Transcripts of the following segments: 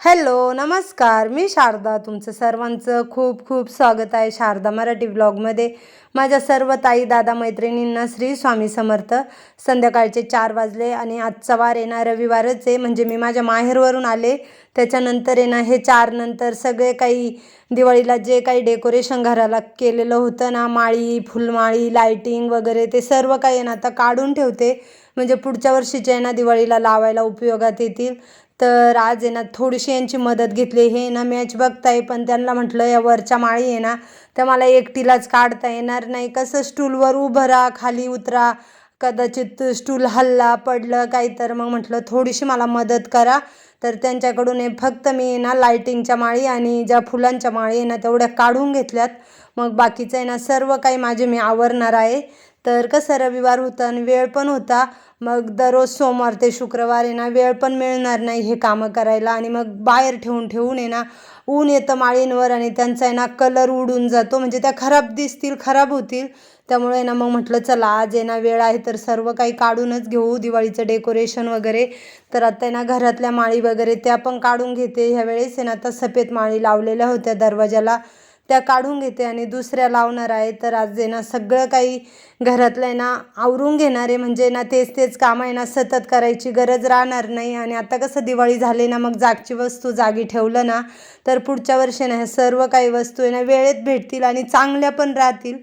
Hello नमस्कार. मी शारदा तुमचं सर्वांचं खूप खूप स्वागत आहे शारदा मराठी ब्लॉगमध्ये. माझ्या सर्व ताई दादा मैत्रिणींना श्री स्वामी समर्थ. संध्याकाळचे चार वाजले आणि आजचा वार येणार रविवारच आहे. म्हणजे मी माझ्या माहेरवरून आले. त्याच्यानंतर आहे ना हे चार नंतर सगळे काही दिवाळीला जे काही डेकोरेशन घराला केलेलं होतं ना माळी फुलमाळी लायटिंग वगैरे ते सर्व काही आहे ना आता काढून ठेवते. म्हणजे पुढच्या वर्षीच्या आहे ना दिवाळीला लावायला उपयोगात येतील. तर आज आहे ना थोडीशी यांची मदत घेतली. हे ना मॅच बघताय पण त्यांना म्हटलं या वरच्या माळी आहे ना त्या मला एकटीलाच काढता येणार नाही. कसं स्टूलवर उभं राहा खाली उतरा. कदाचित स्टूल हल्ला पडलं काही तर मग म्हटलं थोडीशी मला मदत करा. तर त्यांच्याकडून फक्त मी ना लाईटिंगच्या माळी आणि ज्या फुलांच्या माळी आहे ना तेवढ्या काढून घेतल्यात. मग बाकीचं आहे ना सर्व काही माझे मी आवरणार आहे. तर कसं रविवार होतं आणि वेळ पण होता मग दररोज सोमवार ते शुक्रवार आहे ना वेळ पण मिळणार नाही हे कामं करायला आणि मग बाहेर ठेवून ठेवून आहे ना ऊन येतं माळींवर आणि त्यांचा आहे ना कलर उडून जातो म्हणजे त्या खराब दिसतील खराब होतील. त्यामुळे ना मग म्हटलं चला आज आहे ना वेळ आहे तर सर्व काही काढूनच घेऊ दिवाळीचं डेकोरेशन वगैरे. तर आता आहे ना घरातल्या माळी वगैरे त्या पण काढून घेते. ह्यावेळेस आहे ना आता सफेद माळी लावलेल्या होत्या दरवाजाला. त्या काढून घेते आणि दुसऱ्या लावणार आहे. तर आज आहे ना सगळं काही घरातलं आहे ना आवरून घेणार आहे. म्हणजे ना तेच तेच काम आहे ना सतत करायची गरज राहणार नाही. आणि आता कसं दिवाळी झाली ना मग जागची वस्तू जागी ठेवलं ना तर पुढच्या वर्षी ना ह्या सर्व काही वस्तू आहे ना वेळेत भेटतील आणि चांगल्या पण राहतील.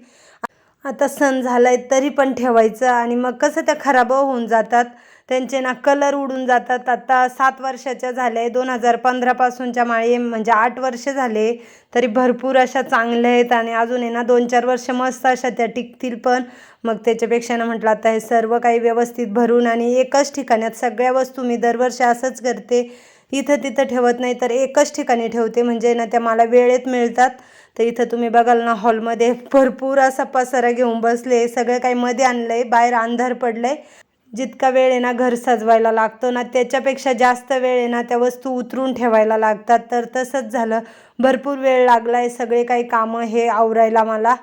आता सण झाला आहे तरी पण ठेवायचं आणि मग कसं त्या खराब होऊन जातात त्यांचे ना कलर उडून जातात. आता सात वर्षाच्या झाल्या आहे दोन हजार पंधरापासूनच्या माळी म्हणजे आठ वर्ष झाले तरी भरपूर अशा चांगल्या आहेत आणि अजून आहे ना दोन चार वर्ष मस्त अशा त्या टिकतील पण. मग त्याच्यापेक्षा ना म्हटलं आता हे सर्व काही व्यवस्थित भरून आणि एकाच ठिकाणात सगळ्या वस्तू मी दरवर्षी असंच करते. इथं तिथं ठेवत नाही तर एकच ठिकाणी ठेवते. म्हणजे ना त्या मला वेळेत मिळतात. तर इथं तुम्ही बघाल ना हॉलमध्ये भरपूर असा पसारा घेऊन बसले. सगळं काही मध्ये आणलं आहे बाहेर अंधार पडलं आहे जितका वेळ आहे ना घर सजवायला लागतो ना त्याच्यापेक्षा जास्त वेळ आहे ना त्या वस्तू उतरून ठेवायला लागतात. तर तसंच झालं. भरपूर वेळ लागला आहे सगळे काही कामं हे आवरायला मला.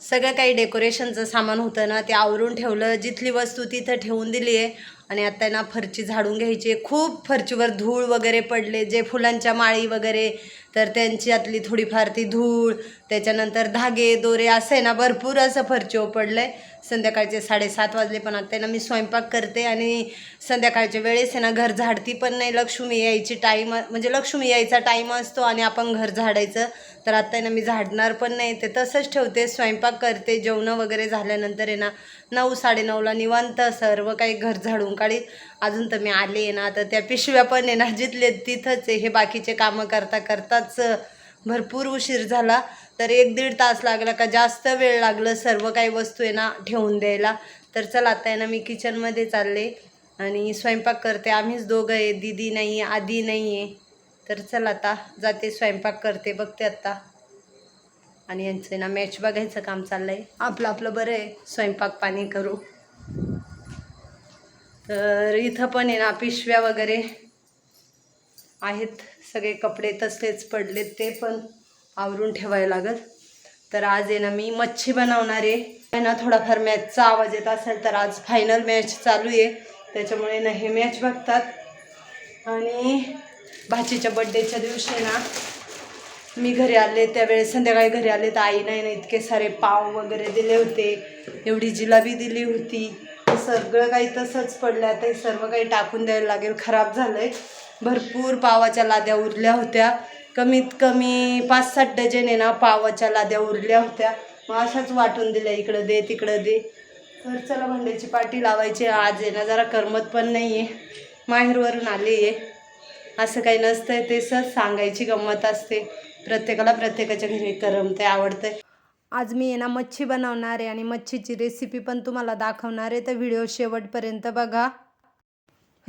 सगळं काही डेकोरेशनचं सामान होतं ना ते आवरून ठेवलं. जिथली वस्तू तिथं ठेवून दिली आहे आणि आता ना फरची झाडून घ्यायची. खूप फरचीवर धूळ वगैरे पडले जे फुलांच्या माळी वगैरे तर त्यांच्यातली थोडीफार ती धूळ त्याच्यानंतर धागे दोरे असं आहे ना भरपूर असं फरचीवर पडलं आहे संध्याकाळचे साडेसात वाजले पण आता ना मी स्वयंपाक करते आणि संध्याकाळच्या वेळेस आहे ना घर झाडती पण नाही लक्ष्मी यायची टाईम म्हणजे लक्ष्मी यायचा टाईम असतो आणि आपण घर झाडायचं. तर आत्ता आहे ना मी झाडणार पण नाही ते तसंच ठेवते स्वयंपाक करते जेवणं वगैरे झाल्यानंतर आहे ना नऊ साडेनऊला निवांत सर्व काही घर झाडून काढीत अजून तर मी आले आहे ना तर त्या पिशव्या पण आहे ना जिथले तिथंच आहे हे बाकीचे कामं करता करताच भरपूर उशीर झाला तर एक दीड तास लागला का जास्त वेळ लागलं सर्व काही वस्तू आहे ना ठेवून द्यायला. तर चला आता आहे ना मी किचनमध्ये चालले आणि स्वयंपाक करते. आम्हीच दोघं आहे दिदी नाही आहे आधी नाही आहे. तर चल आता जाते स्वयंपाक करते बघते आता. आणि यांचं ना मॅच बघायचं काम चाललंय. आपलं आपलं बरं आहे स्वयंपाक पाणी करू. तर इथं पण आहे ना पिशव्या वगैरे आहेत. सगळे कपडे तसलेच पडलेत ते पण आवरून ठेवायला लागत तर आज आहे ना मी मच्छी बनवणार आहे. ना थोडाफार मॅचचा आवाज येत असेल तर आज फायनल मॅच चालू आहे. त्याच्यामुळे ना हे मॅच बघतात. आणि भाचीच्या बड्डेच्या दिवशी ना मी घरी आले त्यावेळेस संध्याकाळी घरी आले तर आई नाही ना इतके सारे पाव वगैरे दिले होते. एवढी जिलाबी दिली होती. सगळं काही तसंच पडलं आता हे सर्व काही टाकून द्यायला लागेल. खराब झालं आहे भरपूर पावाच्या लाद्या उरल्या होत्या. कमीत कमी पाच सात डझन आहे ना पावाच्या लाद्या उरल्या होत्या. मग अशाच वाटून दिल्या इकडं दे तिकडं दे. तर चला भांड्याची पाटी लावायची. आज आहे ना जरा करमत पण नाही आहे माहेरवरून आली आहे असं काही नसतंय ते सर सांगायची गंमत असते. प्रत्येकाला प्रत्येकाच्या घरी करमते आवडते आज मी आहे ना मच्छी बनवणार आहे आणि मच्छीची रेसिपी पण तुम्हाला दाखवणार आहे. तर व्हिडिओ शेवटपर्यंत बघा.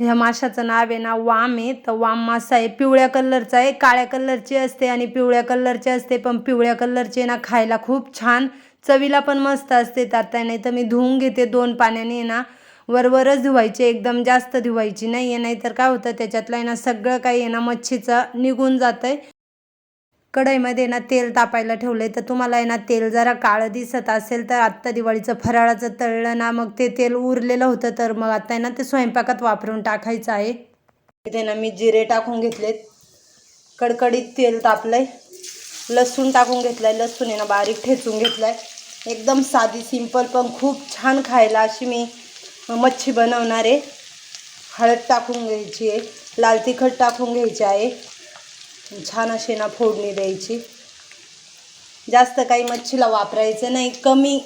ह्या माशाचं नाव आहे ना वाम आहे. तर वाम मासा आहे. पिवळ्या कलरचा आहे. काळ्या कलरची असते आणि पिवळ्या कलरची असते पण पिवळ्या कलरची ना खायला खूप छान. चवीला पण मस्त असते. तर नाही तर मी धुवून घेते दोन पाण्याने ना. वरवरच धुवायची एकदम जास्त धुवायची नाही आहे नाहीतर काय होतं त्याच्यातलं आहे ना सगळं काही आहे ना मच्छीचं निघून जातं आहे कढईमध्ये ना तेल तापायला ठेवलं आहे तर तुम्हाला आहे ना तेल जरा काळं दिसत असेल तर आत्ता दिवाळीचं फराळाचं तळलं ना मग ते तेल उरलेलं होतं तर मग आता आहे ना ते स्वयंपाकात वापरून टाकायचं आहे. इथे ना मी जिरे टाकून घेतलेत. कडकडीत तेल तापलंय. लसूण टाकून घेतलाय. लसूण आहे ना बारीक ठेचून आहे एकदम साधी सिंपल पण खूप छान खायला अशी मी मच्छी बनवणार आहे. हळद टाकून घ्यायची आहे. लाल तिखट टाकून घ्यायची आहे. छान अशी ना फोडणी द्यायची. जास्त काही मच्छीला वापरायचं नाही. कमी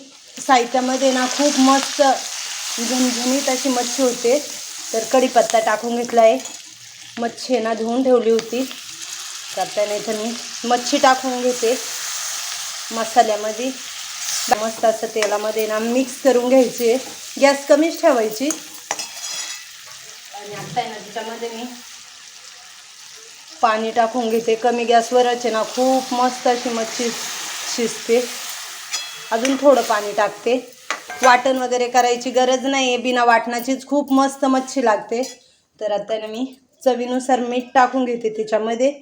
साहित्यामध्ये ना खूप मस्त झणझणीत अशी मच्छी होते. तर कढीपत्ता टाकून घेतला आहे. मच्छी ना धुवून ठेवली होती. तर त्याने इथं मी मच्छी टाकून घेते. मसाल्यामध्ये. मस्त असं तेलामध्ये ना मिक्स करून घ्यायची. गॅस कमीच ठेवायची. आणि आता आहे ना त्याच्यामध्ये मी पाणी टाकून घेते. कमी गॅसवरच आहे ना खूप मस्त अशी मच्छी शिजते. अजून थोडं पाणी टाकते. वाटण वगैरे करायची गरज नाही आहे बिना वाटणाचीच खूप मस्त मच्छी लागते. तर आता ना मी चवीनुसार मीठ टाकून घेते त्याच्यामध्ये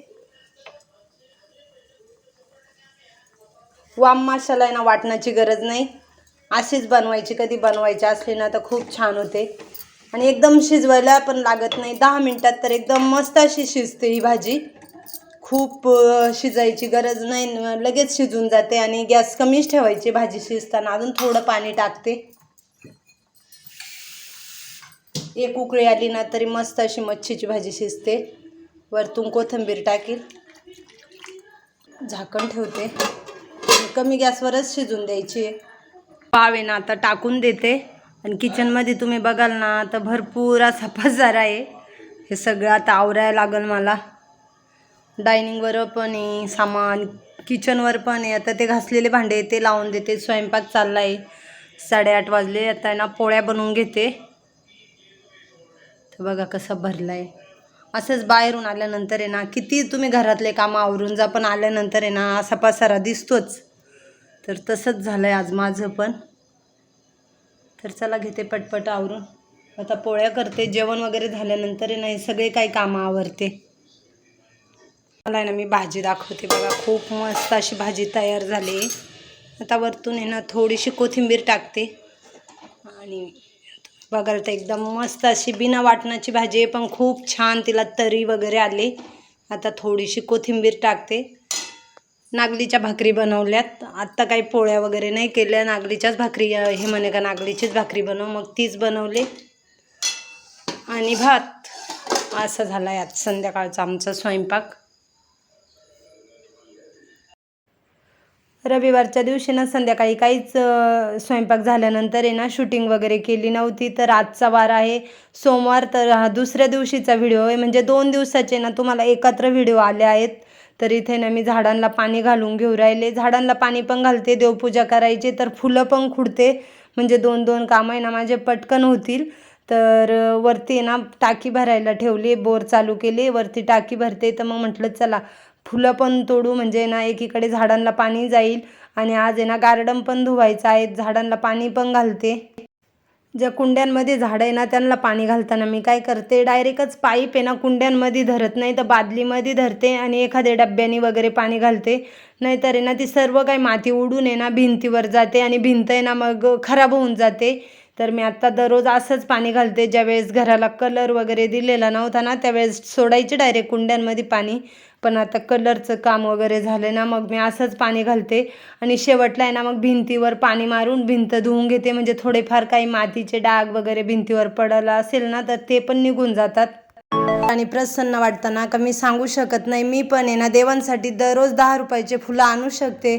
वाम मसाला आहे ना वाटणाची गरज नाही. अशीच बनवायची कधी बनवायची असली ना तर खूप छान होते. आणि एकदम शिजवायला पण लागत नाही. दहा मिनटात तर एकदम मस्त अशी शिजते ही भाजी. खूप शिजायची गरज नाही. लगेच शिजून जाते आणि गॅस कमीच ठेवायची भाजी शिजताना. अजून थोडं पाणी टाकते. एक उकळी आली ना तरी मस्त अशी मच्छीची भाजी शिजते. वरतून कोथिंबीर टाकेल. झाकण ठेवते. कमी गॅसवरच शिजून द्यायची. पावे पाव आहे ना आता टाकून देते. आणि किचनमध्ये तुम्ही बघाल ना तर भरपूर असा पसारा आहे. हे सगळं आता आवरायला लागल मला. डायनिंगवर पण आहे सामान किचनवर पण आहे. आता ते घासलेले भांडे ते लावून देते. स्वयंपाक चालला आहे साडेआठ वाजले आता आहे ना पोळ्या बनवून घेते. तर बघा कसं भरलं आहे असंच बाहेरून आल्यानंतर आहे ना किती तुम्ही घरातले कामं आवरून जा पण आल्यानंतर आहे ना असा पसारा दिसतोच. तर तसंच झालं आहे आज माझं पण. तर चला घेते पटपट आवरून. आता पोळ्या करते. जेवण वगैरे झाल्यानंतर नाही सगळे काही कामं आवरते. मला आहे ना मी भाजी दाखवते बघा. खूप मस्त अशी भाजी तयार झाली. आहे आता वरतून आहे ना थोडीशी कोथिंबीर टाकते. आणि बघाल तर एकदम मस्त अशी बिना वाटणाची भाजी आहे पण खूप छान तिला तरी वगैरे आले. आता थोडीशी कोथिंबीर टाकते. नागलीच्या भाकरी बनवल्यात. आत्ता काही पोळ्या वगैरे नाही केल्या. नागलीच्याच भाकरी हे म्हणे का नागलीचीच भाकरी बनव. मग तीच बनवली. आणि भात. असं झाला आहे आज संध्याकाळचा आमचा स्वयंपाक. रविवारच्या दिवशी ना संध्याकाळी काहीच स्वयंपाक झाल्यानंतर आहे ना शूटिंग वगैरे केली नव्हती. तर आजचा वार आहे. सोमवार तर हा दुसऱ्या दिवशीचा व्हिडिओ आहे. म्हणजे दोन दिवसाचे ना तुम्हाला एकत्र व्हिडिओ आले आहेत. तर इथे ना मी झाडांना पाणी घालून घेऊ राहिले. झाडांना पाणी पण घालते देवपूजा करायची तर फुलं पण खुडते. म्हणजे दोन दोन कामं आहे ना माझे पटकन होतील. तर वरती आहे ना टाकी भरायला ठेवली बोर चालू केली वरती टाकी भरते. तर मग म्हटलं चला फुलं पण तोडू. म्हणजे ना एकीकडे झाडांना पाणी जाईल आणि आज आहे ना गार्डन पण धुवायचं आहे. झाडांना पाणी पण घालते. ज्या कुंड्यांमध्ये झाडं आहे ना त्यांना पाणी घालताना मी काय करते डायरेक्टच पाईप आहे ना कुंड्यांमध्ये धरत नाही तर बादलीमध्ये धरते आणि एखाद्या डब्याने वगैरे पाणी घालते. नाहीतर आहे ना ती सर्व काही माती उडून आहे ना भिंतीवर जाते आणि भिंत आहे ना मग खराब होऊन जाते. तर मी आत्ता दररोज असंच पाणी घालते ज्यावेळेस घराला कलर वगैरे दिलेला नव्हता ना त्यावेळेस सोडायचे डायरेक्ट कुंड्यांमध्ये पाणी. पण आता कलरचं काम वगैरे झालं ना मग मी असंच पाणी घालते. आणि शेवटला आहे ना मग भिंतीवर पाणी मारून भिंत धुवून घेते. म्हणजे थोडेफार काही मातीचे डाग वगैरे भिंतीवर पडला असेल ना तर ते पण निघून जातात. आणि प्रसन्न वाटतं ना का मी सांगू शकत नाही. मी पण आहे ना देवांसाठी दररोज दहा रुपयाचे फुलं आणू शकते.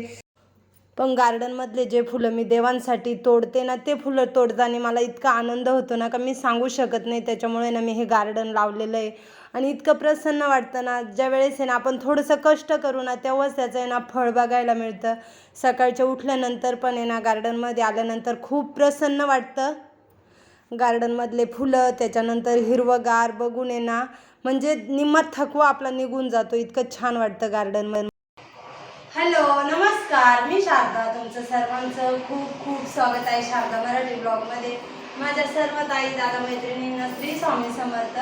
पण गार्डनमधले जे फुलं मी देवांसाठी तोडते ना ते फुलं तोडताना मला इतका आनंद होतो ना का मी सांगू शकत नाही. त्याच्यामुळे ना मी हे गार्डन लावलेलं आहे. आणि इतकं प्रसन्न वाटतं ना ज्या वेळेस आहे ना आपण थोडंसं कष्ट करू ना तेव्हाच त्याचं आहे ना फळ बघायला मिळतं. सकाळच्या उठल्यानंतर पण आहे ना गार्डनमध्ये आल्यानंतर खूप प्रसन्न वाटतं. गार्डनमधले फुलं त्याच्यानंतर हिरवंगार बघून आहे ना म्हणजे निम्मा थकवा आपला निघून जातो. इतकं छान वाटतं गार्डनमध्ये नमस्कार मी शारदा तुमचं सर्वांचं खूप खूप स्वागत आहे शारदा मराठी ब्लॉगमध्ये. माझ्या सर्व ताई दादा मैत्रिणींना श्री स्वामी समर्थ.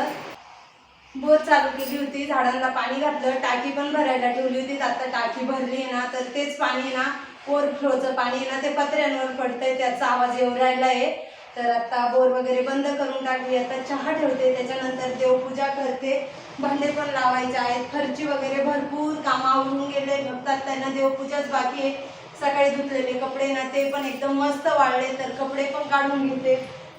बोर चालू केली होती झाडांना पाणी घातलं टाकी पण भरायला ठेवली होती. आता टाकी भरली आहे ना तर तेच पाणी ना ओव्हरफ्लोचं पाणी आहे ना ते पत्र्यांवर पडतंय त्याचा आवाज येऊ राहिला आहे तर आता बोर वगैरे बंद करून टाकली आता चहा ठेवते त्याच्यानंतर देवपूजा करते. भांडे पण लावायचे आहेत. फरची वगैरे भरपूर कामं आवरून गेले. फक्त त्यांना देवपूजाच बाकी आहे. सकाळी धुतलेले कपडे ना ते पण एकदम मस्त वाळले तर कपडे पण काढून घेते.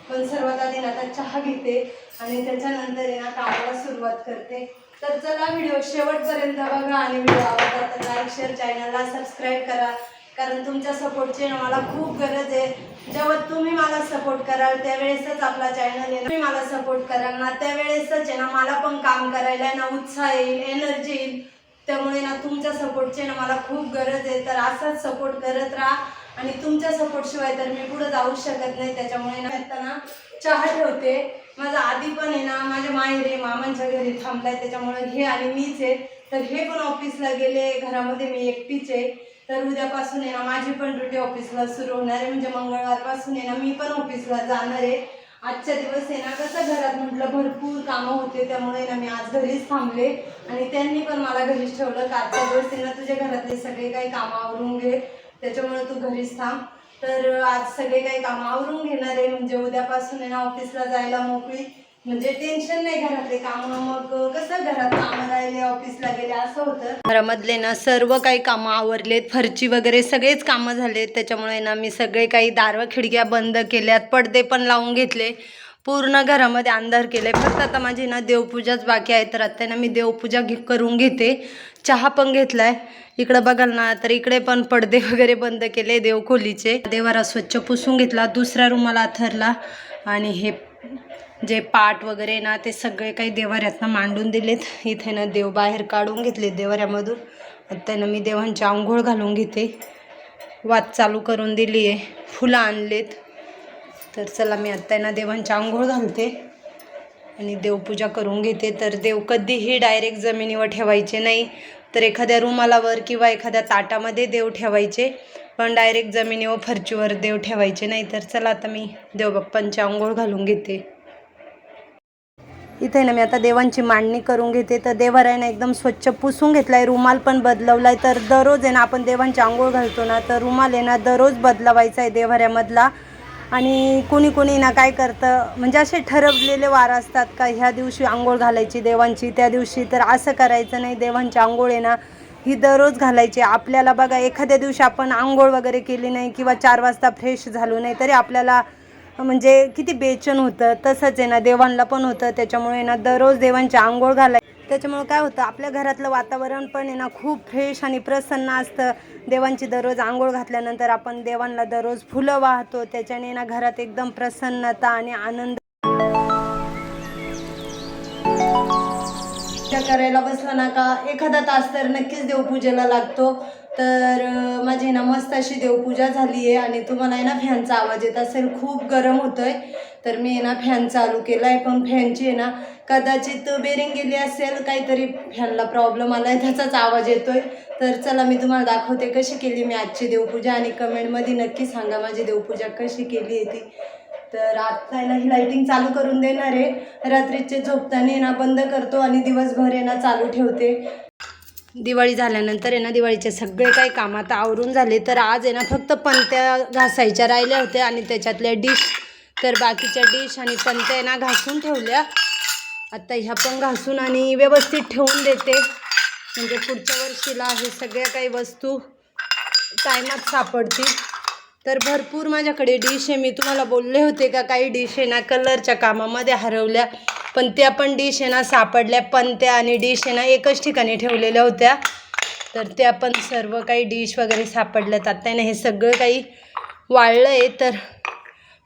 पण सर्वात आधी ना आता चहा घेते आणि त्याच्यानंतर आहे ना कामाला सुरुवात करते. तर चला व्हिडिओ शेवटपर्यंत बघा आणि व्हिडिओ आवडला तर लाईक शेअर चॅनलला सबस्क्राईब करा. कारण तुमच्या सपोर्टची ना मला खूप गरज आहे. जेव्हा तुम्ही मला सपोर्ट कराल त्यावेळेसच आपला चॅनल आहे तुम्ही मला सपोर्ट कराल ना त्यावेळेसच आहे ना मला पण काम करायला ना उत्साह येईल एनर्जी येईल. त्यामुळे ना तुमच्या सपोर्टची ना मला खूप गरज आहे. तर असाच सपोर्ट करत राहा. आणि तुमच्या सपोर्ट शिवाय तर मी पुढे जाऊ शकत नाही. त्याच्यामुळे ना आता चहा ठेवते. माझा आधी पण आहे ना माझ्या माहेरे मामांच्या घरी थांबलाय. त्याच्यामुळे हे आणि मीच आहे. तर हे पण ऑफिसला गेले. घरामध्ये मी एकटीच आहे. तर उद्यापासून आहे ना माझी पण ड्युटी ऑफिसला सुरू होणार आहे. म्हणजे मंगळवारपासून आहे ना मी पण ऑफिसला जाणार आहे. आजच्या दिवस आहे ना कसं घरात म्हटलं भरपूर कामं होते. त्यामुळे ना मी आज घरीच थांबले. आणि त्यांनी पण मला घरीच ठेवलं. का आजच्या दिवस आहे ना तुझ्या घरातले सगळे काही कामं आवरून घे. त्याच्यामुळे तू घरीच थांब. तर आज सगळे काही कामं आवरून घेणार आहे. म्हणजे उद्यापासून आहे ना ऑफिसला जायला मोकळी. म्हणजे टेन्शन नाही घरातले मग कसं घरात कामं राहिले ऑफिसला गेले असं होतं? घरामधले ना सर्व काही कामं आवरलेत. फरची वगैरे सगळेच कामं झालेत. त्याच्यामुळे ना मी सगळे काही दारवा खिडक्या बंद केल्यात. पडदे पण लावून घेतले. पूर्ण घरामध्ये अंधार केले फक्त आता माझी ना देवपूजाच बाकी आहे. तर आता ना मी देवपूजा घे करून घेते. चहा पण घेतलाय. इकडं बघाल ना तर इकडे पण पडदे वगैरे बंद केले देवखोलीचे. देवारा स्वच्छ पुसून घेतला. दुसऱ्या रूमाला अथरला. आणि हे जे पाट वगैरे ना ते सगळे काही देवाऱ्यातनं मांडून दिलेत. इथे ना देव बाहेर काढून घेतले देवाऱ्यामधून. त्यानं मी देवांची आंघोळ घालून घेते. वात चालू करून दिली आहे. फुलं आणलेत. तर चला मी आत्ता ना देवांची आंघोळ घालते. आणि देवपूजा करून घेते. तर देव कधीही डायरेक्ट जमिनीवर ठेवायचे नाही. तर एखाद्या रुमालावर किंवा एखाद्या ताटामध्ये देव ठेवायचे. पण डायरेक्ट जमिनीवर फरचीवर देव ठेवायचे नाही. तर चला आता मी देवबाप्पांची आंघोळ घालून घेते. इथे ना मी आता देवांची मांडणी करून घेते. तर देवर आहे ना एकदम स्वच्छ पुसून घेतलाय. रुमाल पण बदलवलाय. तर दररोज आहे ना आपण देवांची आंघोळ घालतो ना तर रुमाल आहे ना दररोज बदलवायचा आहे देवऱ्यामधला. आणि कुणी कुणी ना काय करतं म्हणजे असे ठरवलेले वार असतात का ह्या दिवशी आंघोळ घालायची देवांची त्या दिवशी तर असं करायचं नाही. देवांची आंघोळ आहे ना ही दररोज घालायची. आपल्याला बघा एखाद्या दिवशी आपण आंघोळ वगैरे केली नाही किंवा चार वाजता फ्रेश झालो नाही तरी आपल्याला म्हणजे किती बेचन होतं तसंच आहे ना देवांना पण होतं त्याच्यामुळे ना दररोज देवांची आंघोळ घालाय त्याच्यामुळे काय होतं आपल्या घरातलं वातावरण पण आहे ना खूप फ्रेश आणि प्रसन्न असतं. देवांची दररोज आंघोळ घातल्यानंतर आपण देवांना दररोज फुलं वाहतो त्याच्याने ना घरात एकदम प्रसन्नता आणि आनंद पूजा करायला बसला ना का एखादा तास तर नक्कीच देवपूजेला लागतो. तर माझी ना मस्त अशी देवपूजा झाली आहे आणि तुम्हाला आहे ना फॅनचा आवाज येत असेल खूप गरम होतोय. तर मी आहे ना फॅन चालू केला आहे पण फॅनची आहे ना कदाचित बेरिंग गेली असेल काहीतरी फॅनला प्रॉब्लेम आला आहे त्याचाच आवाज येतोय. तर चला मी तुम्हाला दाखवते कशी केली मी आजची देवपूजा आणि कमेंटमध्ये नक्की सांगा माझी देवपूजा कशी केली आहे ती. तर आता आहे ना ही लाईटिंग चालू करून देणार आहे. रात्रीचे झोपताना येणं ना बंद करतो आणि दिवसभर आहे ना चालू ठेवते. दिवाळी झाल्यानंतर आहे ना दिवाळीचे सगळे काही काम आता आवरून झाले. तर आज आहे ना फक्त पंत्या घासायच्या राहिल्या होत्या आणि त्याच्यातल्या डिश तर बाकीच्या डिश आणि पणत्या आहे ना घासून ठेवल्या. आता ह्या पण घासून आणि व्यवस्थित ठेवून देते. म्हणजे पुढच्या वर्षीला हे सगळ्या काही वस्तू टायमात सापडतील. तर भरपूर माझ्याकडे डिश आहे. मी तुम्हाला बोलले होते का काही डिश आहे ना कलरच्या कामामध्ये हरवल्या. पण त्या पण डिश आहे ना सापडल्या. पण त्या आणि डिश आहे ना एकच ठिकाणी ठेवलेल्या होत्या. तर त्या पण सर्व काही डिश वगैरे सापडल्यात. आत्ता ना हे सगळं काही वाळलं आहे. तर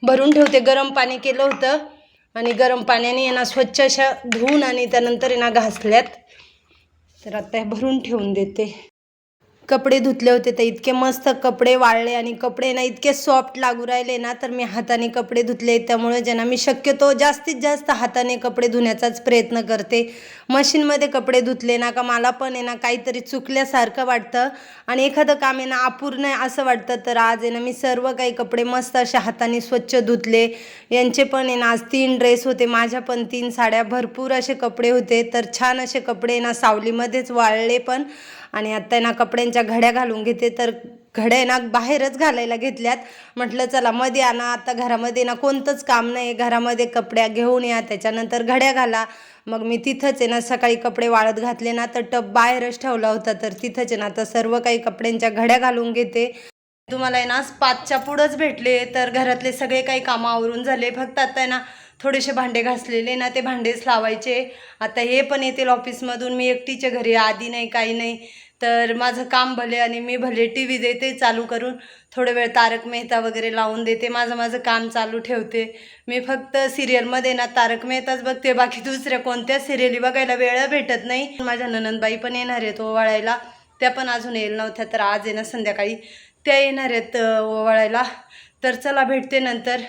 भरून ठेवते. गरम पाणी केलं होतं. आणि गरम पाण्याने यांना स्वच्छ अशा धुवून आणि त्यानंतर यांना घासल्यात. तर आता हे भरून ठेवून देते. कपडे धुतले होते तर इतके मस्त कपडे वाळले आणि कपडे ना इतके सॉफ्ट लागू राहिले ना तर मी हाताने कपडे धुतले. त्यामुळे ज्यांना मी शक्यतो जास्तीत जास्त हाताने कपडे धुण्याचाच प्रयत्न करते. मशीनमध्ये कपडे धुतले ना का मला पण आहे ना काहीतरी चुकल्यासारखं वाटतं. आणि एखादं काम आहे ना अपूर्ण आहे असं वाटतं तर आज आहे ना मी सर्व काही कपडे मस्त अशा हाताने स्वच्छ धुतले. यांचे पण आहे ना आज तीन ड्रेस होते माझ्या पण तीन साड्या भरपूर असे कपडे होते. तर छान असे कपडे ना सावलीमध्येच वाळले पण आणि आत्ता ना कपड्यांच्या घड्या घालून घेते. तर घड्या आहे ना बाहेरच घालायला घेतल्यात. म्हटलं चला मध्ये आणा. आता घरामध्ये ना कोणतंच काम नाही. घरामध्ये कपड्या घेऊन या. त्याच्यानंतर घड्या घाला. मग मी तिथंच आहे ना सकाळी कपडे वाळत घातले ना तर टब बाहेरच ठेवला होता. तर तिथंच आहे ना आता सर्व काही कपड्यांच्या घड्या घालून घेते. तुम्हाला आहे ना पाचच्या पुढंच भेटले. तर घरातले सगळे काही कामं आवरून झाले. फक्त आता आहे ना थोडेसे भांडे घासलेले ना ते भांडेच लावायचे. आता हे पण येतील ऑफिसमधून मी एकटीच्या घरी आधी नाही काही नाही. तर माझं काम भले आणि मी भले टी व्ही देते चालू करून थोडं वेळ तारक मेहता वगैरे लावून देते माझं माझं काम चालू ठेवते. मी फक्त सिरियलमध्ये ना तारक मेहताच बघते बाकी दुसऱ्या कोणत्याच सिरियली बघायला वेळ भेटत नाही. माझ्या ननंदबाई पण येणार आहेत ओवाळायला. त्या पण अजून येईल नव्हत्या तर आज आहे ना संध्याकाळी. त्या येणार आहेत ओवाळायला. तर चला भेटते नंतर.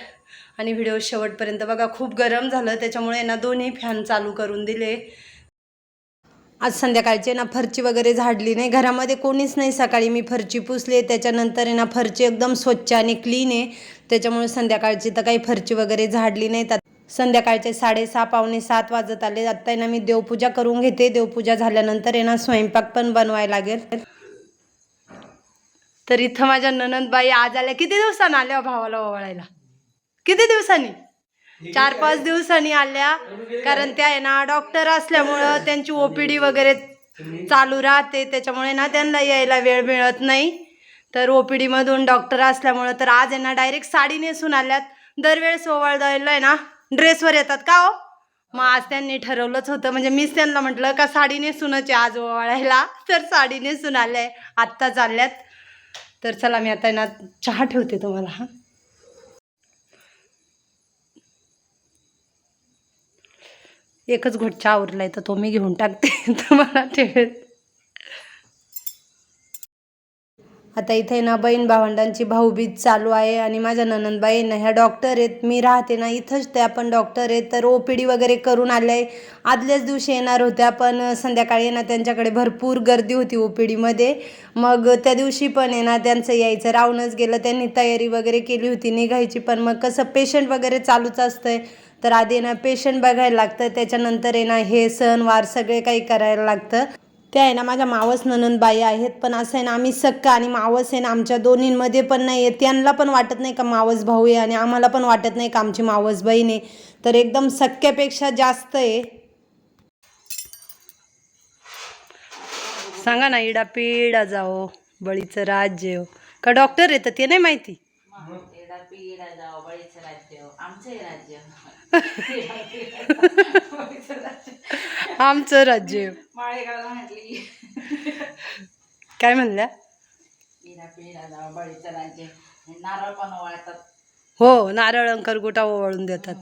आणि व्हिडिओ शेवटपर्यंत बघा खूप गरम झालं. त्याच्यामुळे ना दोन्ही फॅन चालू करून दिले. आज संध्याकाळचे ना फरची वगैरे झाडली नाही. घरामध्ये कोणीच नाही सकाळी. मी फरची पुसली त्याच्यानंतर आहे ना फरची एकदम स्वच्छ आणि क्लीन आहे. त्याच्यामुळे संध्याकाळची तर काही फरची वगैरे झाडली नाही. तर संध्याकाळचे साडेसहा पावणे सात वाजत आले. आत्ता आहे ना मी देवपूजा करून घेते. देवपूजा झाल्यानंतर आहे ना स्वयंपाक पण बनवायला लागेल. तर इथं माझ्या ननंदबाई आज आल्या. किती दिवसानं आल्या हो भावाला ओवाळायला? किती दिवसांनी? चार पाच दिवसांनी आल्या कारण त्या आहे ना डॉक्टर असल्यामुळं त्यांची ओपीडी वगैरे चालू राहते. त्याच्यामुळे ना त्यांना यायला वेळ मिळत नाही. तर ओपीडी मधून डॉक्टर असल्यामुळं तर आज आहे ना डायरेक्ट साडी नेसून आल्यात. दरवेळेस ओवाळ द्यायला आहे ना ड्रेसवर येतात. का हो? मग आज त्यांनी ठरवलंच होतं. म्हणजे मीच त्यांना म्हटलं का साडी नेसूनच आहे आज ओवाळायला. तर साडी नेसून आल्या आत्ता चालल्यात तर चला मी आता ना चहा ठेवते तुम्हाला. हां एकच घोटचा आवरला उरलाय तर तो मी घेऊन टाकते. तुम्हाला ठेवेल. आता इथे ना बहीण भावंडांची भाऊबीज चालू आहे आणि माझ्या ननंदबाई ना ह्या डॉक्टर आहेत मी राहते ना इथंच त्या पण डॉक्टर आहेत तर ओ पी डी वगैरे करून आले. आदल्याच दिवशी येणार होत्या पण संध्याकाळी ना त्यांच्याकडे भरपूर गर्दी होती ओ पी डीमध्ये मग त्या दिवशी पण आहे ना त्यांचं यायचं राहूनच गेलं त्यांनी तयारी वगैरे केली होती निघायची. पण मग कसं पेशंट वगैरे चालूच असतंय. तर आधी ना पेशंट बघायला लागतं त्याच्यानंतर आहे ना हे सणवार सगळे काही करायला लागतं. त्या आहे ना माझ्या मावस ननंदबाई आहेत पण असं आहे ना आम्ही सक्का आणि मावस आहे ना आमच्या दोन्हींमध्ये पण नाही आहे त्यांना पण वाटत नाही का मावस भाऊ आहे आणि आम्हाला पण वाटत नाही का आमची मावस बहीण आहे. तर एकदम सक्क्यापेक्षा जास्त आहे. सांगा ना इडा पिडा जाओ बळीचं राज्य हो. का डॉक्टर येतं ते नाही माहिती? राज्य हो. आमचं राज्य आमचं राज्य. माळेगावला म्हटली काय म्हणल्या? हे नारळ पण वाळतात हो नारळ अंकर गोटा ओवाळून देतात.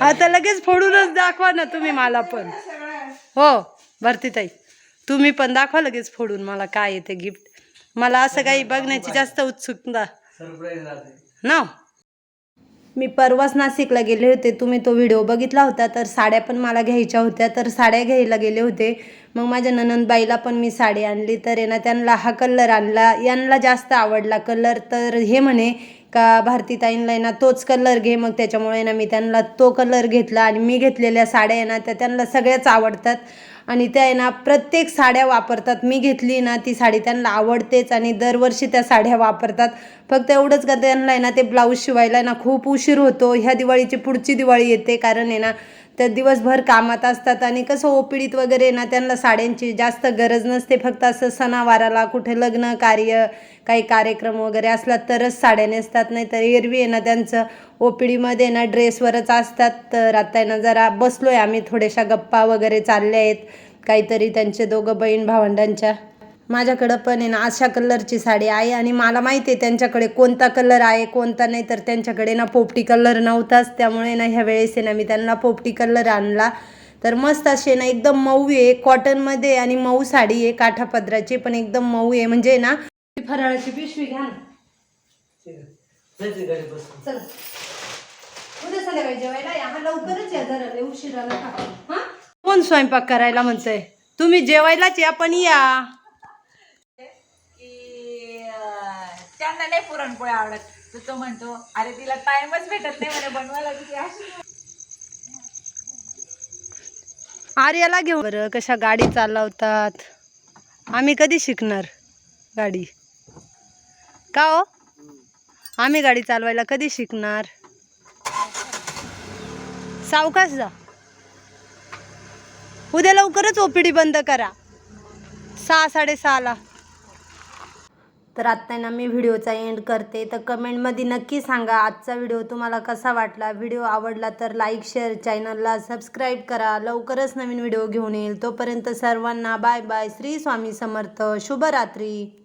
आता लगेच फोडूनच दाखवा ना तुम्ही मला पण. हो. भरतीताई तुम्ही पण दाखवा लगेच फोडून मला काय येते गिफ्ट मला असं काही बघण्याची जास्त उत्सुकता. ना? मी परवाच नाशिकला गेले होते. तुम्ही तो व्हिडिओ बघितला होता तर साड्या पण मला घ्यायच्या होत्या. तर साड्या घ्यायला गेले होते. मग माझ्या ननंदबाईला पण मी साडी आणली. तर ना त्यांना हा कलर आणला. यांना जास्त आवडला कलर तर हे म्हणे का भारतीताईंना आहे ना तोच कलर घे मग त्याच्यामुळे ना मी त्यांना तो कलर घेतला आणि मी घेतलेल्या साड्या आहे ना त्या त्यांना सगळ्याच आवडतात. आणि त्या आहे ना प्रत्येक साड्या वापरतात. मी घेतली ना ती साडी त्यांना आवडतेच आणि दरवर्षी त्या साड्या वापरतात. फक्त एवढंच का त्यांना आहे ना ते ब्लाऊज शिवायला ना खूप उशीर होतो. ह्या दिवाळीची पुढची दिवाळी येते कारण आहे ना त्या दिवसभर कामात असतात आणि कसं ओपिडीत वगैरे ना त्यांना साड्यांची जास्त गरज नसते. फक्त असं सणावाराला कुठे लग्न कार्य काही कार्यक्रम वगैरे असला तरच साड्या नेसतात. नाही तर एरवी आहे ना त्यांचं ओपीडीमध्ये ना ड्रेसवरच असतात. तर आता आहे ना जरा बसलो आहे आम्ही थोड्याशा गप्पा वगैरे चालल्या आहेत. काहीतरी त्यांचे दोघं बहीण भावंडांच्या माझ्याकडं पण आहे ना अशा कलरची साडी आहे आणि मला माहिती आहे त्यांच्याकडे कोणता कलर आहे कोणता नाही तर त्यांच्याकडे ना पोपटी कलर नव्हताच. त्यामुळे ना ह्या वेळेस आहे ना मी त्यांना पोपटी कलर आणला. तर मस्त असे ना एकदम मऊ आहे कॉटनमध्ये आणि मऊ साडी आहे काठापदराची पण एकदम मऊ आहे. म्हणजे ना फराळाची पिशवी घ्या ना चला. उद्या संध्याकाळी जेवायला या. हा लवकरच या जरा. लय उशिरा नका. हा? कोण स्वयंपाक करायला म्हणतंय? तुम्ही जेवायलाच या पण या. मुलांना नाही पुरणपोळ्या आवडत. तर तो म्हणतो अरे तिला टाइमच भेटत नाही म्हणे बनवायला किती अशी आर्याला घेऊ बरं कशा गाडी चालवतात. आम्ही कधी शिकणार गाडी? का हो? आम्ही गाडी चालवायला कधी शिकणार? सावकाश जा. उद्या लवकरच ओपीडी बंद करा. सहा साडेसहाला. तर आत्ता ना मी व्हिडिओचा एंड करते. तर कमेंटमध्ये नक्की सांगा आजचा व्हिडिओ तुम्हाला कसा वाटला? व्हिडिओ आवडला तर लाईक शेअर चॅनलला सबस्क्राईब करा. लवकरच नवीन व्हिडिओ घेऊन येईल. तोपर्यंत सर्वांना बाय बाय श्री स्वामी समर्थ. शुभरात्री.